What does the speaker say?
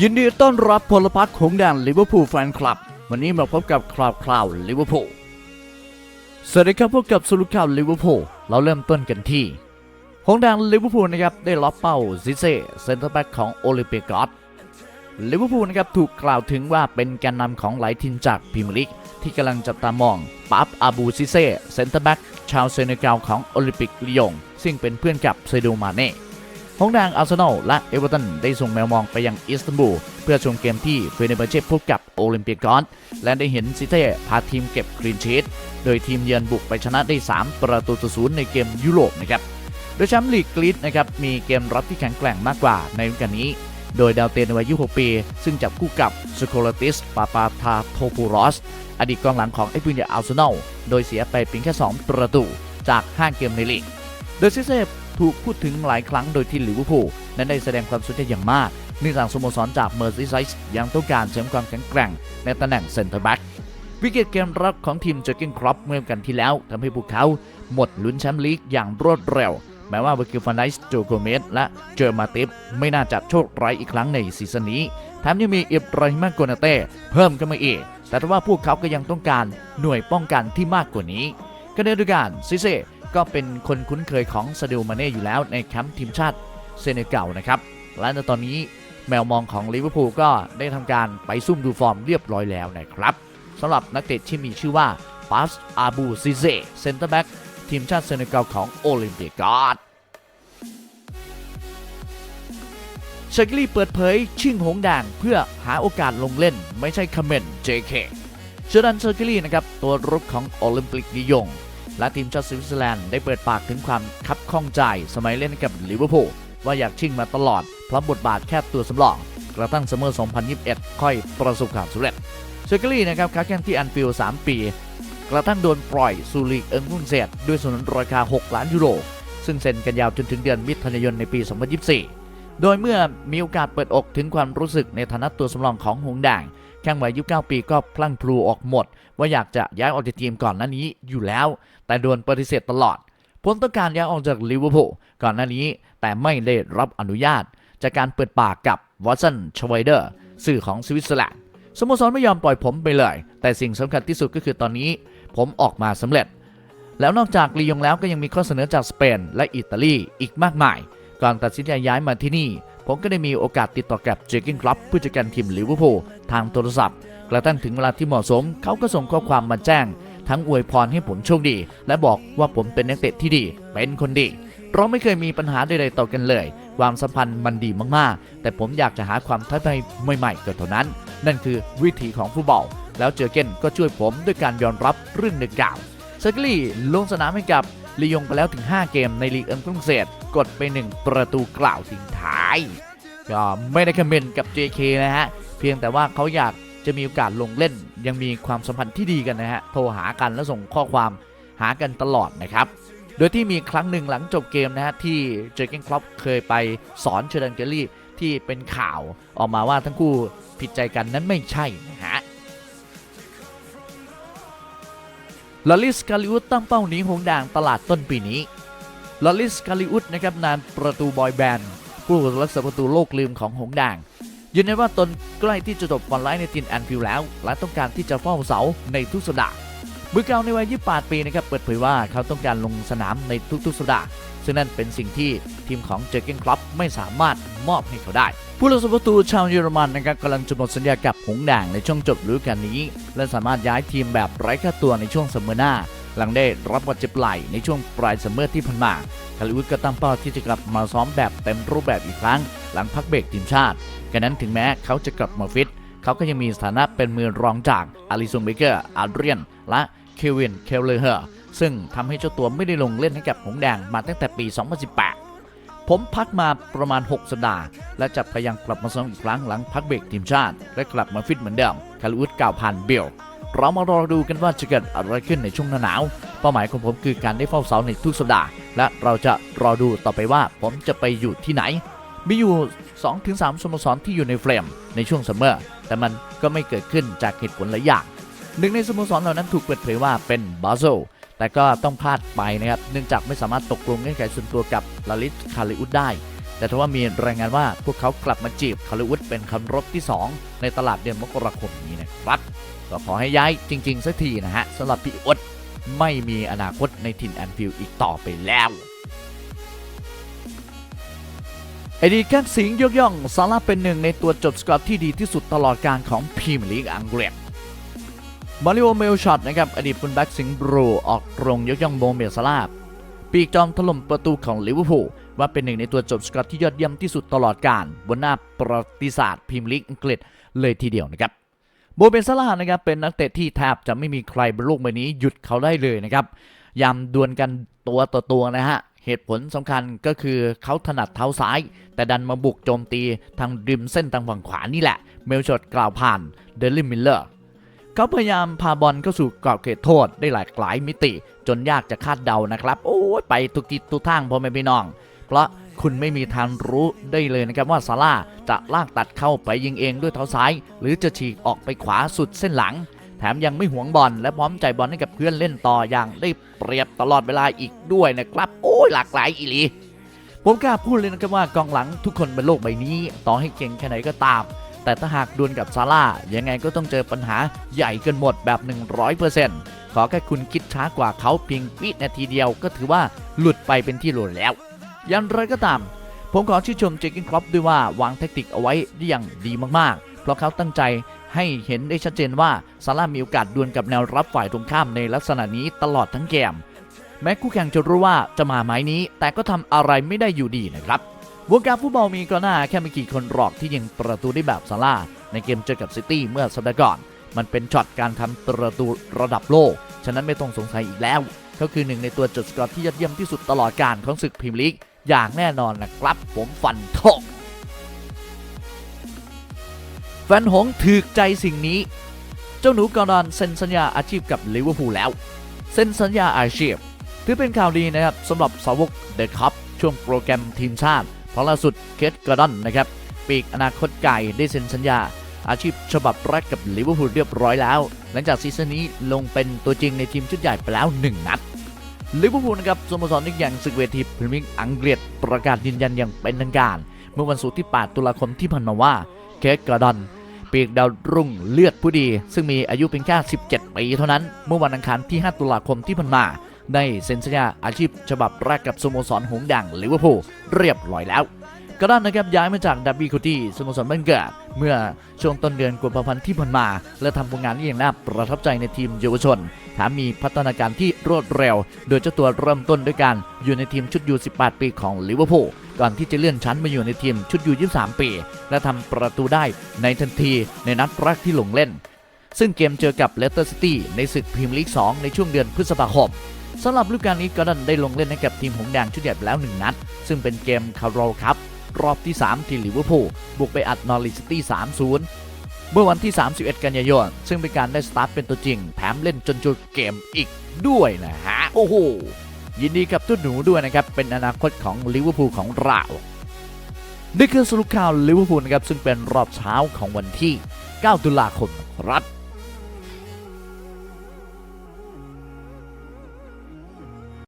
ยินดีต้อนรับพลพรรคของแดนลิเวอร์พูลแฟนคลับ วันนี้มาพบกับคราวคราวลิเวอร์พูลสวัสดีครับพบกับสรุปข่าวลิเวอร์พูลเราเริ่มต้นกันที่หงแดนลิเวอร์พูลนะครับได้ล็อกเป้าซิเซ่เซนเตอร์แบ็กของโอลิมเปียกอสลิเวอร์พูลนะครับถูกกล่าวถึงว่าเป็นแกนนำของหลายทีมจากพรีเมียร์ลีกที่กำลังจับตามองปั๊บอาบูซิเซ่เซนเตอร์แบ็กชาวเซเนกัลของโอลิมปิกลียงซึ่งเป็นเพื่อนกับเซโดมาเน่ หงแดงอาร์เซนอลและเอเวอร์ตันได้ส่งแมวมองไปยังอิสตันบูลเพื่อชมเกมที่เฟเนเบเชพบกับโอลิมเปียกอน และได้เห็นซิเต้พาทีมเก็บคลีนชีตโดยทีมเยือนบุกไปชนะได้ 3 ประตูต่อศูนย์ในเกมยุโรปนะครับโดยแชมป์ลีกกรีดนะครับมีเกมรับที่แข็งแกร่งมากกว่าในฤดูกาลนี้ โดยดาวเตนวัย 26 ปี ซึ่งจับคู่กับสโคลติสปาปาทาโทปูรอส อดีตกองหลังของไอ้ปืนใหญ่อาร์เซนอลโดยเสียไปเพียงแค่ 2 ประตูจาก 5 เกมในลีก โดยซิเซ ถูกพูดถึงหลายครั้งโดยที่ลิเวอร์พูลนั้นได้แสดงความสนใจอย่างมากเนื่องจากสโมสรจากเมอร์ซีไซส์ยังต้องการเสริมความแข็งแกร่งในตำแหน่งเซนเตอร์แบ็กวิกฤตเกมรับของทีมเจอร์เกนครอปเมื่อกันที่แล้วทำให้พวกเขาหมดลุ้นแชมป์ลีกอย่างรวดเร็ว แม้ว่าเวอร์กิลฟานไดส์โจโกเมสและเจอร์มาติฟไม่น่าจะโชคร้ายอีกครั้งในซีซั่นนี้แถมยังมีอิบราฮิมาโกนาเต้เพิ่มขึ้นมาอีกแต่ว่าพวกเขาก็ยังต้องการหน่วยป้องกันที่มากกว่านี้ก็ในฤดูกาลซิเซ ก็เป็นคนคุ้นเคยของซาดิโอมาเน่อยู่แล้วในแคมป์ทีมชาติเซเนกัลนะครับ และในตอนนี้แมวมองของลิเวอร์พูลก็ได้ทำการไปซุ่มดูฟอร์มเรียบร้อยแล้วนะครับสำหรับนักเตะที่มีชื่อว่าปาสอาบูซิเซเซนเตอร์แบ็กทีมชาติเซเนกัลของโอลิมปียกอสเชคลี่เปิดเผยชิ่งหงแดงเพื่อหาโอกาสลงเล่นไม่ใช่คอมเมนต์ JK เชอร์ดันเซอร์กิลี่นะครับตัวรุกของโอลิมปิกนิยง และทีมชาติสวิตเซอร์แลนด์ได้เปิดปากถึงความคับข้องใจสมัยเล่นกับลิเวอร์พูลว่าอยากชิงมาตลอดเพราะบทบาทแค่ตัวสำรองกระทั่งซัมอ 2021 ค่อยประสบความสำเร็จเชอร์กิลี่นะครับค้าแข่งที่แอนฟิลด์3ปี กระทั่งโดนปล่อยสู่ลีกเอิงฟุ่นเซตด้วยสนนราคา 6 ล้านยูโร ซึ่งเซ็นกันยาวจนถึงเดือนมิถุนายนในปี 2024 โดยเมื่อมีโอกาสเปิดอกถึงความรู้สึกในฐานะตัวสำรองของหงแดง แข่งวัย29 ปีก็พลั่งพลูออกหมด ว่าอยากจะย้ายออกจากทีมก่อนหน้านี้อยู่แล้ว แต่โดนปฏิเสธตลอดผมต้องการย้ายออกจากลิเวอร์พูลก่อนหน้านี้ แต่ไม่ได้รับอนุญาต จากการเปิดปากกับวอตสันชไวเดอร์สื่อของสวิตเซอร์แลนด์สโมสรไม่ยอมปล่อยผมไปเลย แต่สิ่งสำคัญที่สุดก็คือตอนนี้ ผมออกมาสำเร็จ แล้วนอกจากลียงแล้วก็ยังมีข้อเสนอจากสเปนและอิตาลีอีกมากมาย ก่อนตัดสินใจย้ายมาที่นี่ ผมก็ได้มีโอกาสติดต่อกับเจกินคลับผู้จัดการทีมลิเวอร์พูลทางโทรศัพท์กระทั่งถึงเวลาที่เหมาะสม เขาก็ส่งข้อความมาแจ้ง ทั้งอวยพรให้ผมโชคดี และบอกว่าผมเป็นนักเตะที่ดี เป็นคนดี เราไม่เคยมีปัญหาใดๆต่อกันเลย ความสัมพันธ์มันดีมากๆ แต่ผมอยากจะหาความท้าทายใหม่ๆก็เท่านั้น นั่นคือวิถีของฟุตบอล แล้วเจอร์เกนก็ช่วยผมด้วยการยอมรับเรื่องดังกล่าวเซอร์กลี่ลงสนามให้กับลียงไปแล้วถึง 5 เกมในลีกเอิงฝรั่งเศสกดไป 1 ประตูกล่าวทิ้งท้าย ก็ไม่ได้คอมเมนต์กับ JK นะฮะ เพียงแต่ว่าเขาอยากจะมีโอกาสลงเล่น ยังมีความสัมพันธ์ที่ดีกันนะฮะ โทรหากันแล้วส่งข้อความหากันตลอดนะครับ โดยที่มีครั้งหนึ่งหลังจบเกมนะฮะ ที่เจอเกนคลอปเคยไปสอนเชอร์ดันเกลลี่ที่เป็นข่าวออกมาว่าทั้งคู่ผิดใจกันนั้นไม่ใช่นะฮะลอลิสกาลิอุดตั้งเป้าหนีหงแดงตลาดต้นปีนี้ลอลิสกาลิอุดนะครับนานประตูบอยแบนด์ ผู้รักษาประตูโลกลืมของหงแดงยืนยันว่าตนใกล้ที่จะจบบอลไลน์ในทีมแอนฟิลแล้ว และต้องการที่จะเฝ้าเสาในทุกสัปดาห์มือเก่าในวัย 28 ปีนะครับ เปิดเผยว่าเขาต้องการลงสนามในทุกๆสัปดาห์ซึ่งนั่นเป็นสิ่งที่ทีมของเจอร์เกนคลับไม่สามารถมอบให้เขาได้ ผู้รักษาประตูชาวเยอรมันนะครับกำลังจะหมดสัญญากับหงแดงในช่วงจบฤดูกาลนี้ และสามารถย้ายทีมแบบไร้ค่าตัวในช่วงซัมอร์หน้า หลังได้รับบาดเจ็บไหล่ในช่วงปลายซัมเมอร์ที่ผ่านมาคาริวุฒก็ตั้งเป้าที่จะกลับมาซ้อมแบบเต็มรูปแบบอีกครั้ง หลังพักเบรกทีมชาติกันนั้นถึงแม้เขาจะกลับมาฟิต เขาก็ยังมีสถานะเป็นมือรองจากอาริซงเบเกอร์อาเดรียน และเควินเคลเลอร์ซึ่งทำให้เจ้าตัวไม่ได้ลงเล่นให้กับหงแดงมาตั้งแต่ปี 2018 ผมพักมาประมาณ 6 สัปดาห์ และจะพยายามกลับมาซ้อมอีกครั้งหลังพักเบรกทีมชาติ และกลับมาฟิตเหมือนเดิมคาริอุดกล่าวผ่านเบล เรามารอดูกันว่าจะเกิดอะไรขึ้นในช่วงหน้าหนาว เป้าหมายของผมคือการได้เฝ้าเสาในทุกสัปดาห์ และเราจะรอดูต่อไปว่าผมจะไปอยู่ที่ไหน มีอยู่ 2-3สโมสรที่อยู่ในเฟรมในช่วงซัมเมอร์ แต่มันก็ไม่เกิดขึ้นจากเหตุผลหลายอย่าง หนึ่งในสโมสรเหล่านั้นถูกเปิดเผยว่าเป็นบาโซแต่ก็ต้องพลาดไปนะครับ เนื่องจากไม่สามารถตกลงเงื่อนไขส่วนตัวกับลาลิสคาริอุดได้ แต่ถ้าว่ามีรายงานว่าพวกเขากลับมาจีบคาริวุฒเป็นคำรบที่ 2 ในตลาดเดือนมกราคมนี้นะครับ ก็ขอให้ย้ายจริง ๆสักทีนะฮะสำหรับพี่อดไม่มีอนาคตในถิ่นแอนฟิลด์อีกต่อไปแล้วเอดีแกนสิงห์ยกย่องซาร่าเป็นหนึ่งในตัวจบสกอร์ที่ดีที่สุดตลอดการของพรีเมียร์ลีกอังกฤษมาริโอเมลช็อตนะครับอดีตฟุลแบ็กสิงห์บรูออกโรงยกย่องโมเมลซาร่าปีกจอมถล่มประตูของลิเวอร์พูลว่าเป็นหนึ่งในตัวจบสกอร์ที่ยอดเยี่ยมที่สุดตลอดการบนหน้าประวัติศาสตร์พรีเมียร์ลีกอังกฤษเลยทีเดียวนะครับ โบเบนซาลานะครับเป็นนักเตะที่แทบจะไม่มีใครบนโลกใบนี้หยุดเขาได้เลยนะครับยามดวลกันตัวต่อตัวนะฮะเหตุผลสำคัญก็คือเขาถนัดเท้าซ้าย แต่ดันมาบุกโจมตีทางริมเส้นทางฝั่งขวานี่แหละ เมลชอตกล่าวผ่านเดลิมิลเลอร์เขาพยายามพาบอลเข้าสู่กรอบเขตโทษได้หลากหลายมิติ จนยากจะคาดเดานะครับ โอ้ยไปทุกทิศทุกทางพ่อแม่พี่น้อง เพราะ คุณไม่มีทางรู้ได้เลยนะครับว่าซาร่าจะลากตัดเข้าไปยิงเองด้วยเท้าซ้าย หรือจะฉีกออกไปขวาสุดเส้นหลัง แถมยังไม่หวงบอลและพร้อมใจบอลให้กับเพื่อนเล่นต่ออย่างได้เปรียบตลอดเวลาอีกด้วยนะครับโอ้ยหลากหลายอีหลีผมกล้าพูดเลยนะครับว่ากองหลังทุกคนบนโลกใบนี้ ต่อให้เก่งแค่ไหนก็ตาม แต่ถ้าหากดวลกับซาร่ายังไงก็ต้องเจอปัญหาใหญ่เกินหมดแบบ 100%ขอแค่คุณคิดช้ากว่าเขาเพียงวินาทีเดียวก็ถือว่าหลุดไปเป็นที่หลุดแล้ว อย่างไรก็ตาม ผมขอชื่นชมเจคินครอปด้วยว่าวางแทคติกเอาไว้ได้อย่างดีมากๆ เพราะเขาตั้งใจให้เห็นได้ชัดเจนว่าซาร่ามีโอกาสดวลกับแนวรับฝ่ายตรงข้ามในลักษณะนี้ตลอดทั้งเกม แม้คู่แข่งจะรู้ว่าจะมาไม้นี้ แต่ก็ทำอะไรไม่ได้อยู่ดีนะครับวงการฟุตบอลมีก็หน้าแค่ไม่กี่คนหรอกที่ยิงประตูได้แบบซาร่าในเกมเจอกับซิตี้เมื่อสัปดาห์ก่อน มันเป็นช็อตการทำประตูระดับโลก ฉะนั้นไม่ต้องสงสัยอีกแล้ว เขาคือหนึ่งในตัวจดสกอร์ที่ยอดเยี่ยมที่สุดตลอดการของศึกพรีเมียร์ลีก อย่างแน่นอนนะครับผมฟันธงแฟนหงส์ถือใจสิ่งนี้ เจ้าหนูกอร์ดอนเซ็นสัญญาอาชีพกับลิเวอร์พูลแล้ว เซ็นสัญญาอาชีพ ถือเป็นข่าวดีนะครับสำหรับสาวกเดอะคัพช่วงโปรแกรมทีมชาติเพราะล่าสุดเคทกอร์ดอนนะครับปีกอนาคตไก่ได้เซ็นสัญญาอาชีพฉบับแรกกับลิเวอร์พูลเรียบร้อยแล้ว หลังจากซีซั่นนี้ลงเป็นตัวจริงในทีมชุดใหญ่ไปแล้ว 1 นัด ลิเวอร์พูลนะครับสโมสรอีกอย่างศึกเวทีพรีเมียร์อังกฤษประกาศยืนยันอย่างเป็นทางการ เมื่อวันศุกร์ที่ 8 ตุลาคมที่ผ่านมาว่าเคสการ์ดอนปีกดาวรุ่งเลือดผู้ดี ซึ่งมีอายุเพียงแค่ 17 ปีเท่านั้น เมื่อวันอังคารที่ 5 ตุลาคมที่ผ่านมา ได้เซ็นสัญญาอาชีพฉบับแรกกับสโมสรหงส์ดังลิเวอร์พูลเรียบร้อยแล้ว กระด้านนะครับย้ายมาจากดับบี้คูตี้สโมสรเบนเกิดเมื่อช่วงต้นเดือนกุมภาพันธ์ที่ผ่านมา และทำผลงานได้อย่างน่าประทับใจในทีมเยาวชนแถมมีพัฒนาการที่รวดเร็ว โดยเจ้าตัวเริ่มต้นด้วยการอยู่ในทีมชุดยู 18 ปีของลิเวอร์พูลก่อนที่จะเลื่อนชั้นมาอยู่ในทีมชุดยู 23 ปี และทำประตูได้ในทันทีในนัดแรกที่ลงเล่น ซึ่งเกมเจอกับเลสเตอร์ซิตี้ในศึกพรีเมียร์ลีก 2 ในช่วงเดือนพฤษภาคมสำหรับฤดูกาลนี้กอร์ดอนได้ลงเล่นให้กับทีมหงส์แดงชุดใหญ่แล้ว1นัด ซึ่งเป็นเกมคาร์โรครับ รอบที่ 3 ที่ลิเวอร์พูลบุกไปอัดนอริสตี้ 3-0 เมื่อวันที่ 31 กันยายน ซึ่งเป็นการได้สตาร์ทเป็นตัวจริง แถมเล่นจนจบเกมอีกด้วยนะฮะ โอ้โห ยินดีกับตุ้หนูด้วยนะครับ เป็นอนาคตของลิเวอร์พูลของเรานี่คือสรุปข่าวลิเวอร์พูลนะครับ ซึ่งเป็นรอบเช้าของวันที่ 9 ตุลาคมครับ